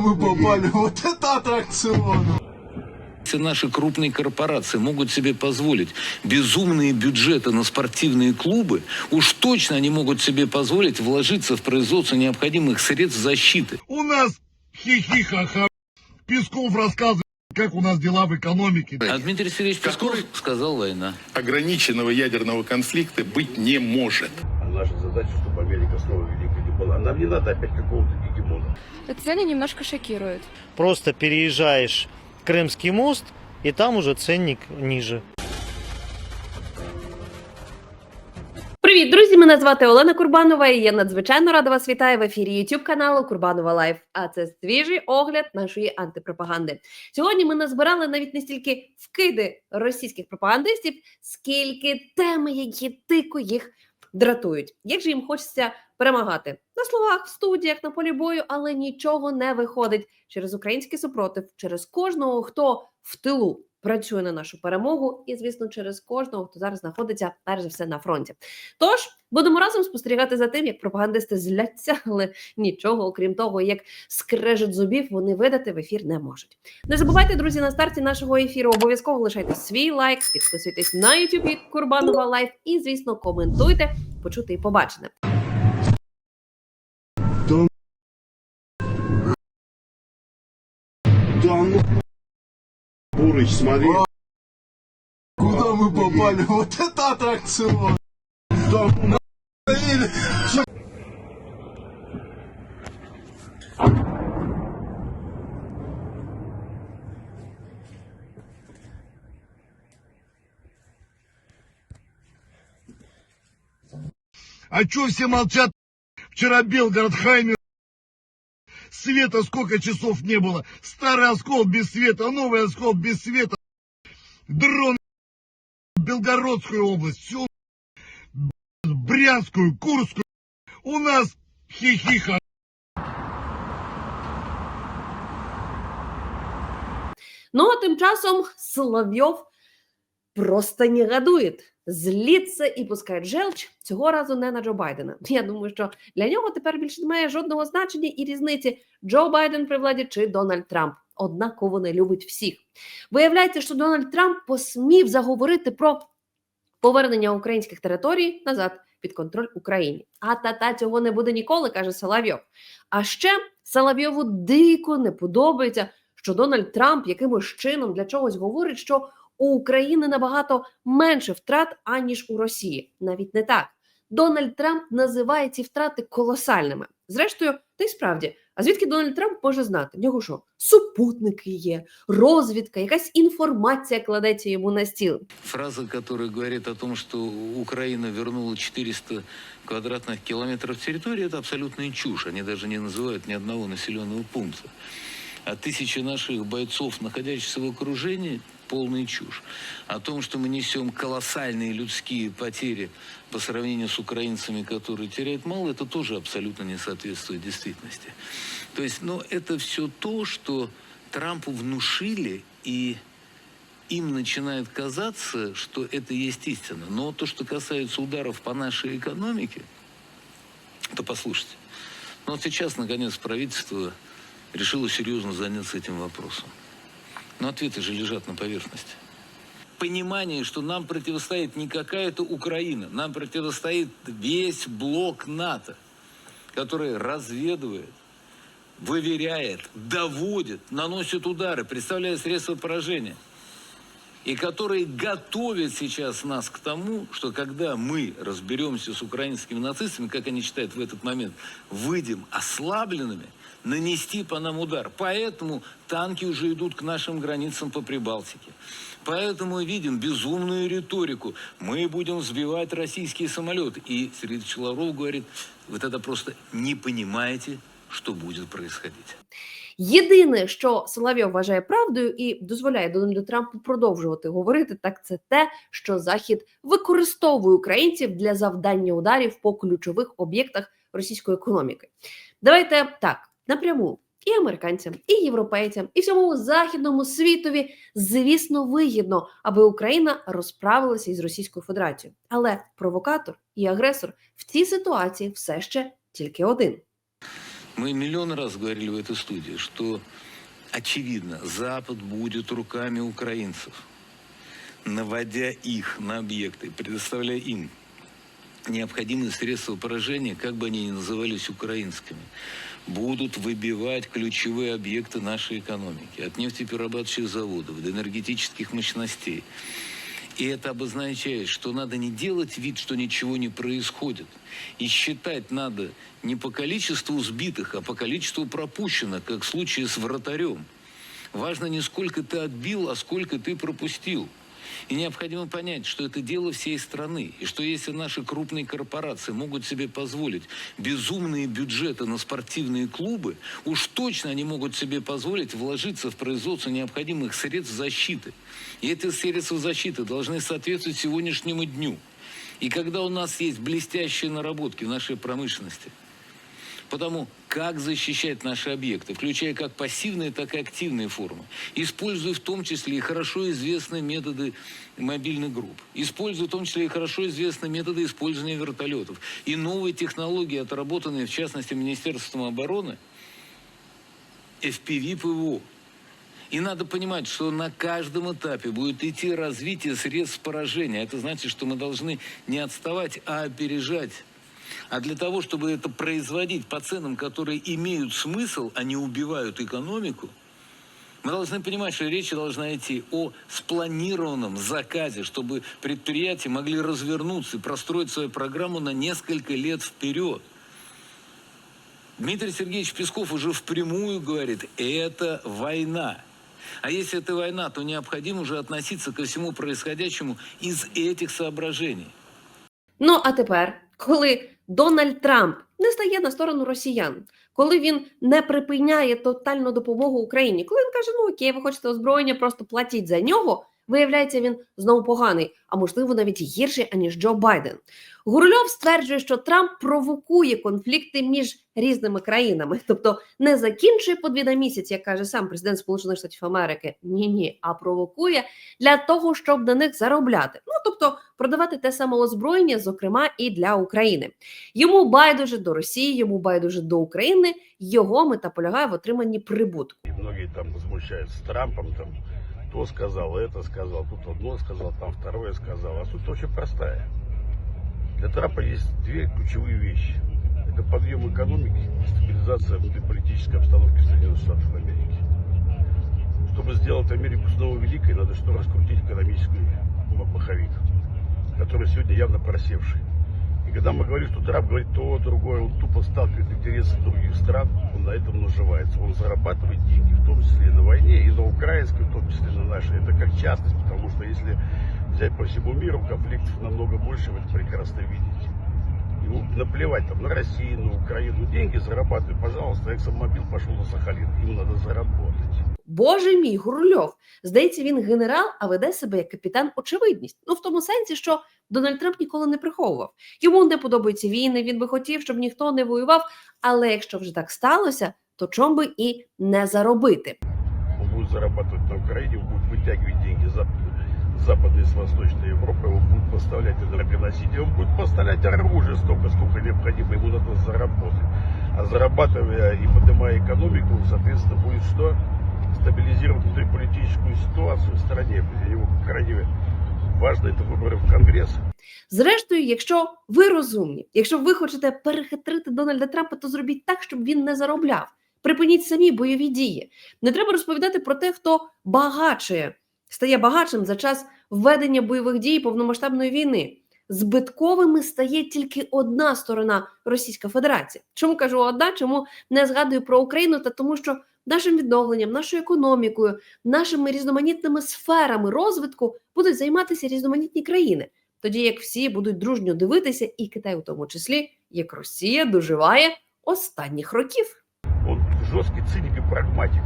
мы попали? Вот это аттракцион! Все наши крупные корпорации могут себе позволить безумные бюджеты на спортивные клубы, уж точно они могут себе позволить вложиться в производство необходимых средств защиты. У нас хихи-ха-ха. Песков рассказывает, как у нас дела в экономике. А Дмитрий Сергеевич Песков Который- сказал война. ограниченного ядерного конфликта быть не может. А наша задача, чтобы Америка снова великой не была. Нам не надо опять какого-то. Цены немножко шокируют. Просто переезжаешь Крымский мост, и там уже ценник ниже. Привіт, друзі! Мене звати Олена Курбанова. і Я надзвичайно рада вас вітаю в ефірі YouTube каналу Курбанова Лайф. А це свіжий огляд нашої антипропаганди. Сьогодні ми назбирали навіть не стільки вкиди російських пропагандистів, скільки теми, які дико їх дратують. Як же їм хочеться перемагати? На словах, в студіях, на полі бою, але нічого не виходить. Через український супротив, через кожного, хто в тилу працює на нашу перемогу, і звісно, через кожного, хто зараз знаходиться перш за все на фронті. Тож будемо разом спостерігати за тим, як пропагандисти зляться, але нічого, окрім того, як скрежет зубів, вони видати в ефір не можуть. Не забувайте, друзі, на старті нашого ефіру обов'язково лишайте свій лайк, підписуйтесь на YouTube Курбанова Лайф і, звісно, коментуйте, почути і побачене. Бурыч, смотри. Куда мы попали? Вот это аттракцион! Ну, А чё все молчат? Вчера Белгород Хаймер. Света сколько часов не было. Старый оскол без света, новый оскол без света. Дрон Белгородскую область, всю Брянскую, Курскую. У нас хихиха. Ну а тим часом Соловйов просто негодує, зліться і пускає желч цього разу не на Джо Байдена. Я думаю, що для нього тепер більше немає жодного значення і різниці Джо Байден при владі чи Дональд Трамп. Однаково не любить всіх. Виявляється, що Дональд Трамп посмів заговорити про повернення українських територій назад під контроль Україні. А та-та цього не буде ніколи, каже Соловйов. А ще Соловйову дико не подобається, що Дональд Трамп якимось чином для чогось говорить, що у України набагато менше втрат, аніж у Росії. Навіть не так. Дональд Трамп називає ці втрати колосальними. Зрештою, та й справді, а звідки Дональд Трамп може знати? В нього що? Супутники є, розвідка, якась інформація кладеться йому на стіл. Фраза, которая говорит о том, что Украина вернула 400 квадратных километров территории, это абсолютная чушь. Они даже не называют ни одного населенного пункта. А тысячи наших бойцов, находящихся в окружении, полная чушь. О том, что мы несем колоссальные людские потери по сравнению с украинцами, которые теряют мало, это тоже абсолютно не соответствует действительности. То есть, ну, это все то, что Трампу внушили и им начинает казаться, что это есть истина. Но то, что касается ударов по нашей экономике, то послушайте. Ну вот сейчас, наконец, правительство решило серьезно заняться этим вопросом. Но ответы же лежат на поверхности. Понимание, что нам противостоит не какая-то Украина, нам противостоит весь блок НАТО, который разведывает, выверяет, доводит, наносит удары, представляет средства поражения. И который готовит сейчас нас к тому, что когда мы разберемся с украинскими нацистами, как они считают в этот момент, выйдем ослабленными, нанести по нам удар. Поэтому танки уже идут к нашим границам по Прибалтике. Поэтому видим безумную риторику. Мы будем сбивать российские самолеты. И Сергей Лавров говорит, вы тогда просто не понимаете, что будет происходить. Єдине, що Соловйов вважає правдою і дозволяє Дональду Трампу продовжувати говорити, так це те, що Захід використовує українців для завдання ударів по ключових об'єктах російської економіки. Давайте так напряму. І американцям, і європейцям, і всьому західному світові, звісно, вигідно, аби Україна розправилася із Російською Федерацією. Але провокатор і агресор в цій ситуації все ще тільки один. Мы миллион раз говорили в этой студии, что очевидно, Запад будет руками украинцев, наводя их на объекты, предоставляя им необходимые средства поражения, как бы они ни назывались украинскими, будут выбивать ключевые объекты нашей экономики, от нефтеперерабатывающих заводов до энергетических мощностей. И это обозначает, что надо не делать вид, что ничего не происходит. И считать надо не по количеству сбитых, а по количеству пропущенных, как в случае с вратарем. Важно не сколько ты отбил, а сколько ты пропустил. И необходимо понять, что это дело всей страны. И что если наши крупные корпорации могут себе позволить безумные бюджеты на спортивные клубы, уж точно они могут себе позволить вложиться в производство необходимых средств защиты. И эти средства защиты должны соответствовать сегодняшнему дню. И когда у нас есть блестящие наработки в нашей промышленности, Потому как защищать наши объекты, включая как пассивные, так и активные формы, используя в том числе и хорошо известные методы мобильных групп, используя в том числе и хорошо известные методы использования вертолетов и новые технологии, отработанные в частности Министерством обороны, FPV ПВО. И надо понимать, что на каждом этапе будет идти развитие средств поражения. Это значит, что мы должны не отставать, а опережать а для того, чтобы это производить по ценам, которые имеют смысл, а не убивают экономику, мы должны понимать, что речь должна идти о спланированном заказе, чтобы предприятия могли развернуться и простроить свою программу на несколько лет вперед. Дмитрий Сергеевич Песков уже впрямую говорит, это война. А если это война, то необходимо уже относиться ко всему происходящему из этих соображений. Ну а тепер, коли Дональд Трамп не стає на сторону росіян, коли він не припиняє тотальну допомогу Україні, коли він каже, ну окей, ви хочете озброєння, просто платіть за нього. Виявляється, він знову поганий, а можливо навіть гірший, аніж Джо Байден. Гурльов стверджує, що Трамп провокує конфлікти між різними країнами, тобто не закінчує по дві на місяць, як каже сам президент Сполучених Штатів Америки. Ні, ні, а провокує для того, щоб на них заробляти. Ну тобто продавати те саме озброєння, зокрема і для України. Йому байдуже до Росії, йому байдуже до України. Його мета полягає в отриманні прибутку. И многие там возмущаются Трампом, там, то сказал, это сказал, тут одно сказал, там второе сказал. А суть очень простая. Для Трампа есть две ключевые вещи. Это подъем экономики и стабилизация внутриполитической обстановки Соединенных Штатов Америки. Чтобы сделать Америку снова великой, надо что раскрутить экономический маховик, который сегодня явно просевший. И когда мы говорим, что Трамп говорит то, другое, он тупо сталкивает интересы других стран, он на этом наживается. Он зарабатывает деньги, в том числе на войне, и на украинской, в том числе на нашей. Это как частность, потому что если взять по всему миру, конфликтов намного больше, вы это прекрасно видите. Ему наплевать там на Россию, на Украину. Деньги зарабатывают, пожалуйста, Эксомобил пошел на Сахалин. Ему надо заработать. Боже мій, Гурльов. Здається, він генерал, а веде себе як капітан очевидність. Ну в тому сенсі, що Дональд Трамп ніколи не приховував. Йому не подобаються війни. Він би хотів, щоб ніхто не воював. Але якщо вже так сталося, то чом би і не заробити. Он будет зарабатывать на Украине, он будет вытягивать деньги за западной с Восточной Европы, он будет поставлять энергоносители, он будет поставлять оружие столько, сколько необходимо, ему надо заработать. А зарабатывая и поднимая экономику, он, соответственно, будет что? Стабилизировать внутриполитическую ситуацию в стране. Для него крайне важно это выборы в Конгресс. Зрештою, якщо ви розумні, якщо ви хочете перехитрити Дональда Трампа, то зробіть так, щоб він не заробляв. Припиніть самі бойові дії. Не треба розповідати про те, хто багачує, стає багатшим за час введення бойових дій повномасштабної війни. Збитковими стає тільки одна сторона Російська Федерація. Чому кажу одна? Чому не згадую про Україну? Та тому, що нашим відновленням, нашою економікою, нашими різноманітними сферами розвитку будуть займатися різноманітні країни. Тоді як всі будуть дружньо дивитися, і Китай у тому числі, як Росія доживає останніх років. Он жесткий циник и прагматик.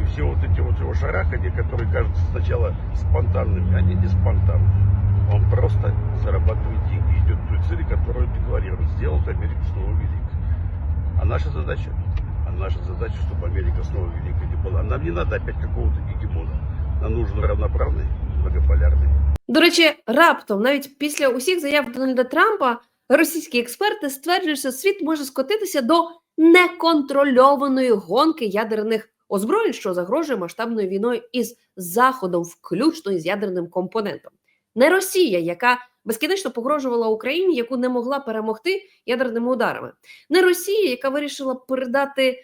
И все вот эти вот его шарахания, которые кажутся сначала спонтанными, они не спонтанны. Он просто зарабатывает деньги, идет к той цели, которую он декларирует, сделать Америку снова великой. А наша задача? А наша задача, чтобы Америка снова великой не была. Нам не надо опять какого-то гегемона. Нам нужен равноправный, многополярный. До речі, раптом, навіть після усіх заяв Дональда Трампа, російські експерти стверджують, що світ може скотитися до неконтрольованої гонки ядерних озброєнь, що загрожує масштабною війною із Заходом, включно із ядерним компонентом. Не Росія, яка безкінечно погрожувала Україні, яку не могла перемогти ядерними ударами, не Росія, яка вирішила передати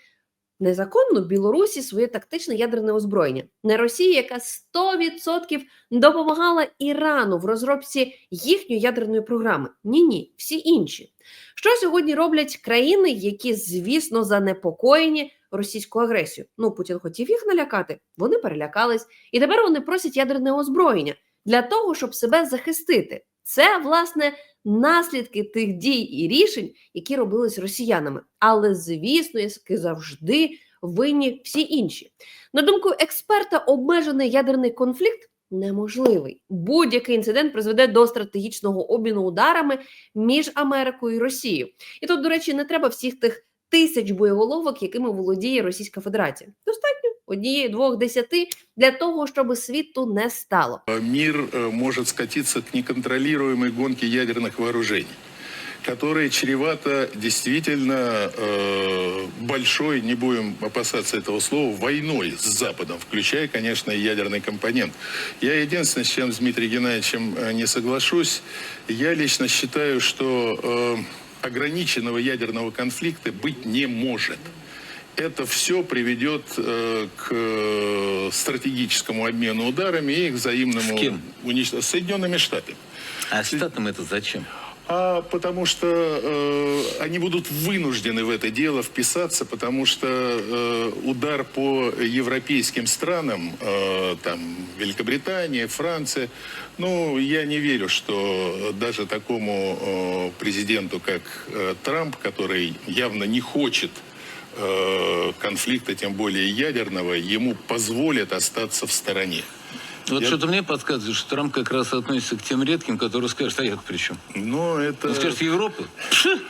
незаконно Білорусі своє тактичне ядерне озброєння, не Росія, яка 100% допомагала Ірану в розробці їхньої ядерної програми. Ні, ні, всі інші. Що сьогодні роблять країни, які, звісно, занепокоєні російською агресією? Ну, Путін хотів їх налякати, вони перелякались, і тепер вони просять ядерне озброєння для того, щоб себе захистити. Це власне наслідки тих дій і рішень, які робились росіянами. Але звісно, як і завжди винні всі інші. На думку експерта, обмежений ядерний конфлікт неможливий. Будь-який інцидент призведе до стратегічного обміну ударами між Америкою і Росією. І тут, до речі, не треба всіх тих тисяч боєголовок, якими володіє Російська Федерація. Достатньо однієї, двох, десяти для того, щоб світу не стало. Мир э, может скатиться к неконтролируемой гонке ядерных вооружений, которая чревата действительно э, большой, не будем опасаться этого слова, войной с Западом, включая, конечно, и ядерный компонент. Я единственное, с чем с Дмитрием Геннадьевичем э, не соглашусь, я лично считаю, что э, ограниченного ядерного конфликта быть не может. Это все приведет э, к э, стратегическому обмену ударами и к взаимному С кем? уничтожению. С Соединенными Штатами. А штатам это зачем? А потому что э, они будут вынуждены в это дело вписаться, потому что э, удар по европейским странам, э, там Великобритания, Франция, ну я не верю, что даже такому э, президенту, как э, Трамп, который явно не хочет э, конфликта, тем более ядерного, ему позволят остаться в стороне. Вот Я- что-то мне подсказывает, что Трамп как раз относится к тем редким, которые скажут, а я при чем? Но это... Он скажет, Европа? Пши!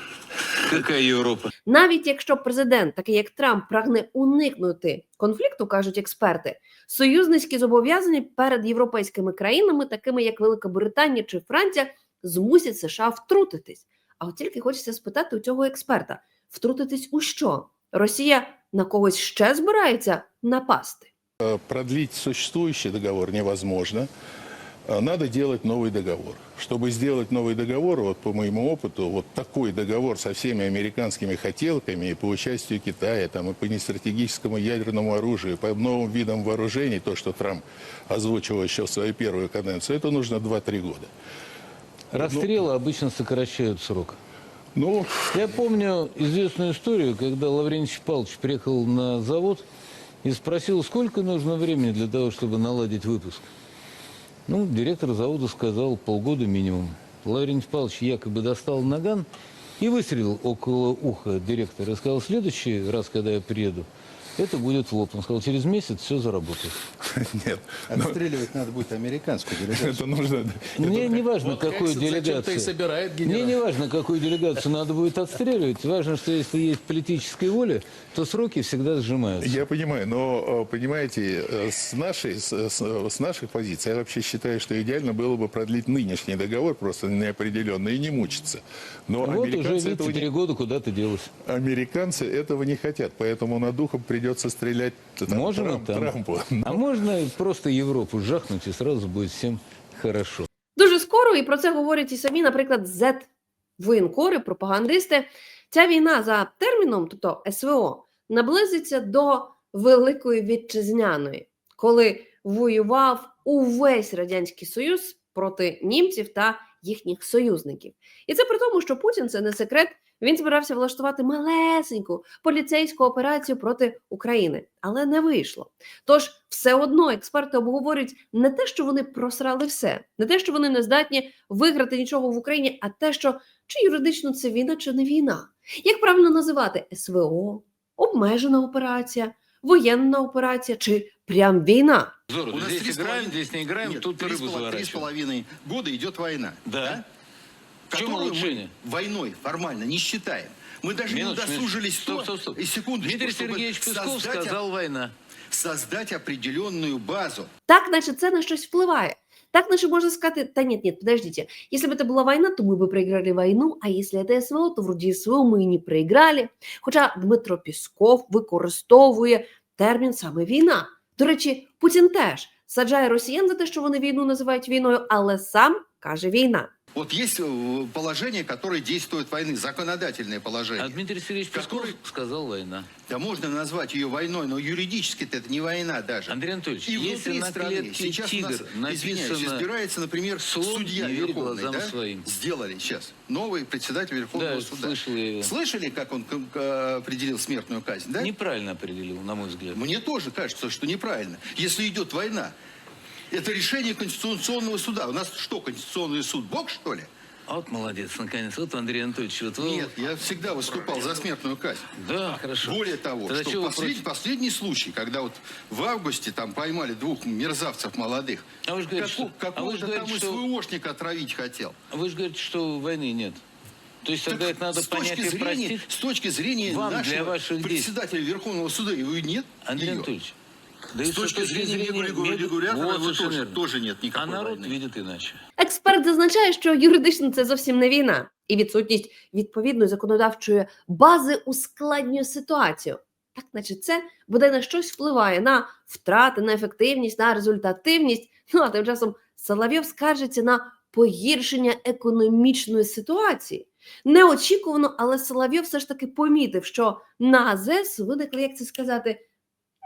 Какая Европа? Навіть якщо президент, такий як Трамп, прагне уникнути конфлікту, кажуть експерти, союзницькі зобов'язання перед європейськими країнами, такими як Велика Британія чи Франція, змусять США втрутитись. А от тільки хочеться спитати у цього експерта: втрутитись у що? Росія на когось ще збирається напасти? Э, Продлить существующий договор невозможно. Э, Надо делать новый договор. Чтобы сделать новый договор, вот по моему опыту, вот такой договор со всеми американскими хотелками и по участию Китая, там, и по нестратегическому ядерному оружию, по новым видам вооружений, то, что Трамп озвучивал еще в свою первую каденцию, это нужно 2-3 года. Расстрелы обычно сокращают срок. Ну, Я помню известную историю, когда Лаврентий Павлович приехал на завод и спросил, сколько нужно времени для того, чтобы наладить выпуск. Ну, директор завода сказал полгода минимум. Лаврентий Павлович якобы достал наган и выстрелил около уха директора. И сказал, в следующий раз, когда я приеду, это будет в лоб. Он сказал, через месяц все заработает. нет. Отстреливать надо будет американскую делегацию. Это нужно... Мне не важно, Вот какую как зачем-то и делегацию. собирает Мне не важно, какую делегацию надо будет отстреливать. Важно, что если есть политическая воля, то сроки всегда сжимаются. Я понимаю, но, э, понимаете, э, с нашей, с, с- с наших позиций я вообще считаю, что идеально было бы продлить нынешний договор просто неопределенно и не мучиться. Но вот уже, американцы, видите, этого три не, года куда-то делось. американцы этого не хотят, поэтому над духом придется стрелять там, Можно Трамп- там. Трампу. А можно просто Европу жахнуть, и сразу будет всем хорошо. Дуже скоро, і про це говорять і самі, наприклад, z воєнкори, пропагандисти. Ця війна за терміном, тобто СВО, наблизиться до Великої Вітчизняної, коли воював увесь радянський союз проти німців та їхніх союзників. І це при тому, що Путін це не секрет. Він збирався влаштувати малесеньку поліцейську операцію проти України, але не вийшло. Тож все одно експерти обговорюють не те, що вони просрали все, не те, що вони не здатні виграти нічого в Україні, а те, що чи юридично це війна, чи не війна. Як правильно називати СВО, обмежена операція, воєнна операція чи прям війна? Зору, У нас здесь играем, здесь не играем, Нет, тут три с рыбу поло- Три с заворачиваем. половиной года идет война. Да В чем Которую улучшение? мы войной формально не считаем. Мы даже Минуточку, не удосужились стоп, то- стоп, стоп. и секундочку, Дмитрий чтобы Сергеевич Песков создать сказал война. создать определенную базу. Так, наче це на щось впливає. Так, наче можна сказати, та ні, ні, подождите, если бы это была война, то мы бы проиграли войну, а если это СВО, то вроді СВО ми і не проиграли. Хоча Дмитро Пісков використовує термін саме війна. До речі, Путін теж саджає росіян за те, що вони війну називають війною, але сам каже війна. Вот есть э, положение, которое действует войны, законодательное положение. А Дмитрий Сергеевич Песков Который- сказал война. Да можно назвать ее войной, но юридически это не война даже. Андрей Анатольевич, И если на страны сейчас у нас, «Тигр» извиняюсь, избирается, например, «Слон судья Верховный, да? своим». Сделали сейчас. Новый председатель Верховного Да, суда. слышал я его. Слышали, как он определил смертную казнь, да? Неправильно определил, на мой взгляд. Мне тоже кажется, что неправильно. Если идет война, это решение Конституционного суда. У нас что, Конституционный суд, Бог, что ли? А вот молодец, наконец. Вот Андрей Анатольевич, вот вы... Нет, я всегда выступал за смертную казнь. Да, хорошо. Более того, Тогда что послед- последний случай, когда вот в августе там поймали двух мерзавцев молодых, А вы же говорите, Каку- что- а какого-то же там что- СВОшника отравить хотел. Вы же говорите, что войны нет. То есть тогда Так это надо понять и зрения, простить? с точки зрения Вам для нашего председателя Верховного суда его нет. Андрей ее. Анатольевич, да С точки зрения регулятора вот тоже, тоже нет А народ войны. видит иначе. Експерт зазначає, що юридично це зовсім не війна, і відсутність відповідної законодавчої бази ускладнює ситуацію. Так, наче це буде на щось впливає на втрати, на ефективність, на результативність. Ну а тим часом Соловйов скаржиться на погіршення економічної ситуації. Неочікувано, але Соловйов все ж таки помітив, що на АЗС виникли, як це сказати,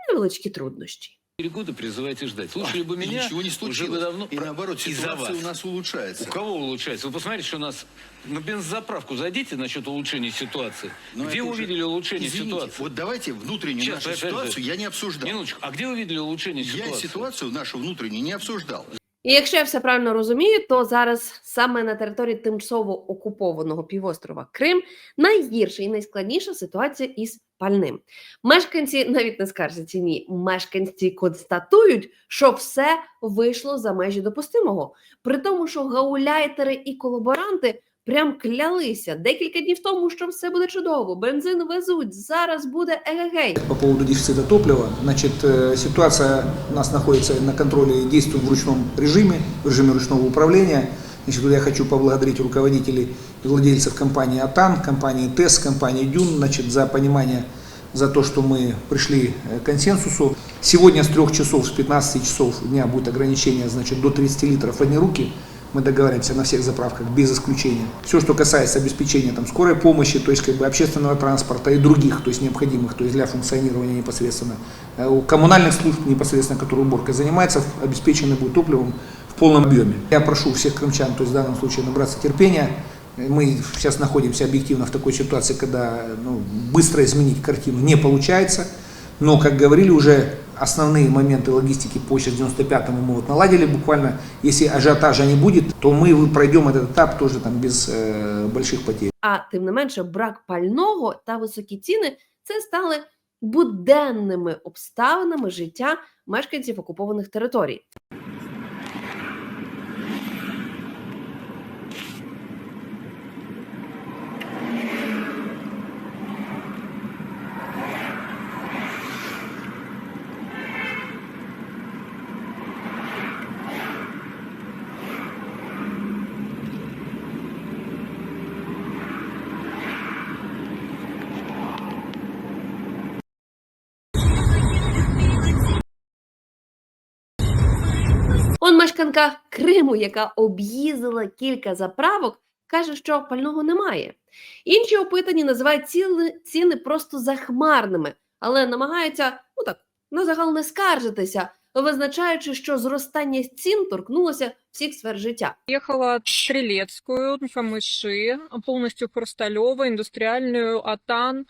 невеличкі труднощі. Четыре года призываете ждать. Слушали бы И меня, ничего не уже бы случилось. давно... И наоборот, Из-за ситуация вас. у нас улучшается. У кого улучшается? Вы посмотрите, что у нас на бензозаправку зайдите насчет улучшения ситуации. Но где это вы уже- увидели улучшение Извините, ситуации? вот давайте внутреннюю Сейчас, нашу опять же, ситуацию я не обсуждал. Минуточку. А где вы видели улучшение Я ситуации? ситуацию нашу внутреннюю не обсуждал. І якщо я все правильно розумію, то зараз саме на території тимчасово окупованого півострова Крим найгірша і найскладніша ситуація із пальним. Мешканці навіть не скаржаться ні. Мешканці констатують, що все вийшло за межі допустимого. При тому, що гауляйтери і колаборанти прям клялися декілька днів тому, що все буде чудово. Бензин везуть, зараз буде егегей. По поводу дефицита топлива, значит, э, ситуация у нас находится на контроле и действует в ручном режиме, в режиме ручного управления. Значит, я хочу поблагодарить руководителей и владельцев компании «Атан», компании «ТЭС», компании «Дюн» значит, за понимание, за то, что мы пришли э, к консенсусу. Сегодня с 3 часов, с 15 часов дня будет ограничение значит, до 30 литров в одни руки. Мы договариваемся на всех заправках без исключения. Все, что касается обеспечения там, скорой помощи, то есть как бы общественного транспорта и других, то есть необходимых, то есть для функционирования непосредственно э, у коммунальных служб непосредственно, которые уборкой занимаются, обеспечены будут топливом в полном объеме. Я прошу всех крымчан, то есть в данном случае набраться терпения. Мы сейчас находимся объективно в такой ситуации, когда ну, быстро изменить картину не получается. Но, как говорили уже, основные моменты логистики по 95-му мы вот наладили буквально. Если ажиотажа не будет, то мы пройдем этот этап тоже там без э, больших потерь. А тим не менше, брак пального та високі ціни це стали буденними обставинами життя мешканців окупованих територій. Мешканка Криму, яка об'їздила кілька заправок, каже, що пального немає. Інші опитані називають ціни, ціни просто захмарними, але намагаються ну так на загал не скаржитися, визначаючи, що зростання цін торкнулося всіх сфер життя. Ехала Стрелецкую, Камыши, полностью Хрусталева, Индустриальную, Атан,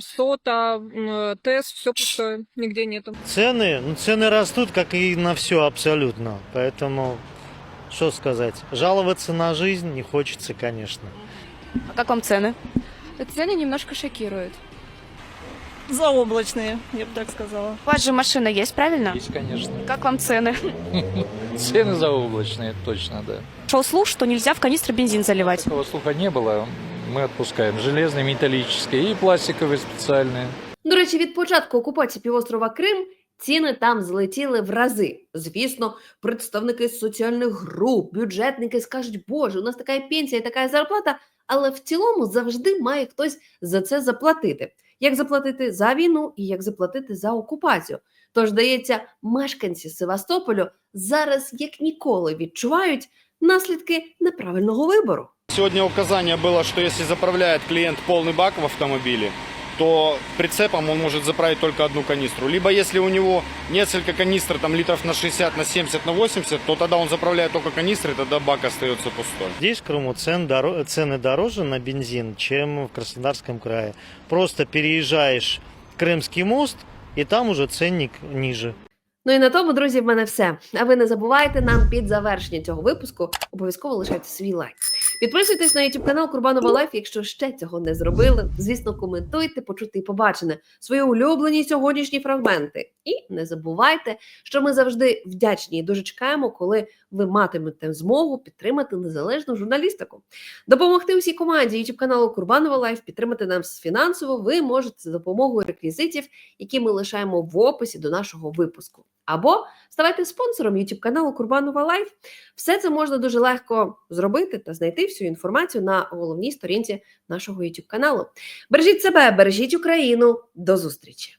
Сота, м, ТЭС, все пустое, нигде нету. Цены, ну цены растут, как и на все абсолютно. Поэтому, что сказать, жаловаться на жизнь не хочется, конечно. А как вам цены? Цены немножко шокируют. Заоблачные, я бы так сказала. У вас же машина есть, правильно? Есть, конечно. Как вам цены? Цены заоблачные, точно, да. Шел слух, что нельзя в канистры бензин заливать. Такого слуха не было. Мы отпускаем железные, металлические и пластиковые специальные. До речі, від початку окупації півострова Крим Ціни там злетіли в рази. Звісно, представники соціальних груп, бюджетники скажуть, боже, у нас така пенсія, така зарплата, але в цілому завжди має хтось за це заплатити. Як заплатити за війну і як заплатити за окупацію. Тож, здається, мешканці Севастополю зараз як ніколи відчувають наслідки неправильного вибору. Сегодня указание было, что если заправляет клиент полный бак в автомобиле, то прицепом он может заправить только одну канистру. Либо если у него несколько канистр, там литров на 60, на 70, на 80, то тогда он заправляет только канистры, тогда бак остается пустой. Здесь, в Крыму, цен доро- цены дороже на бензин, чем в Краснодарском крае. Просто переезжаешь Крымский мост, и там уже ценник ниже. Ну і на тому, друзі, в мене все. А ви не забувайте нам під завершення цього випуску обов'язково лишайте свій лайк. Підписуйтесь на YouTube канал Курбанова Лайф, якщо ще цього не зробили. Звісно, коментуйте, почути і побачене свої улюблені сьогоднішні фрагменти. І не забувайте, що ми завжди вдячні і дуже чекаємо, коли ви матимете змогу підтримати незалежну журналістику. Допомогти усій команді YouTube каналу Курбанова Лайф, підтримати нас фінансово. Ви можете за допомогою реквізитів, які ми лишаємо в описі до нашого випуску. Або ставайте спонсором YouTube каналу Курбанова Лайф. Все це можна дуже легко зробити та знайти всю інформацію на головній сторінці нашого YouTube каналу. Бережіть себе, бережіть Україну. До зустрічі!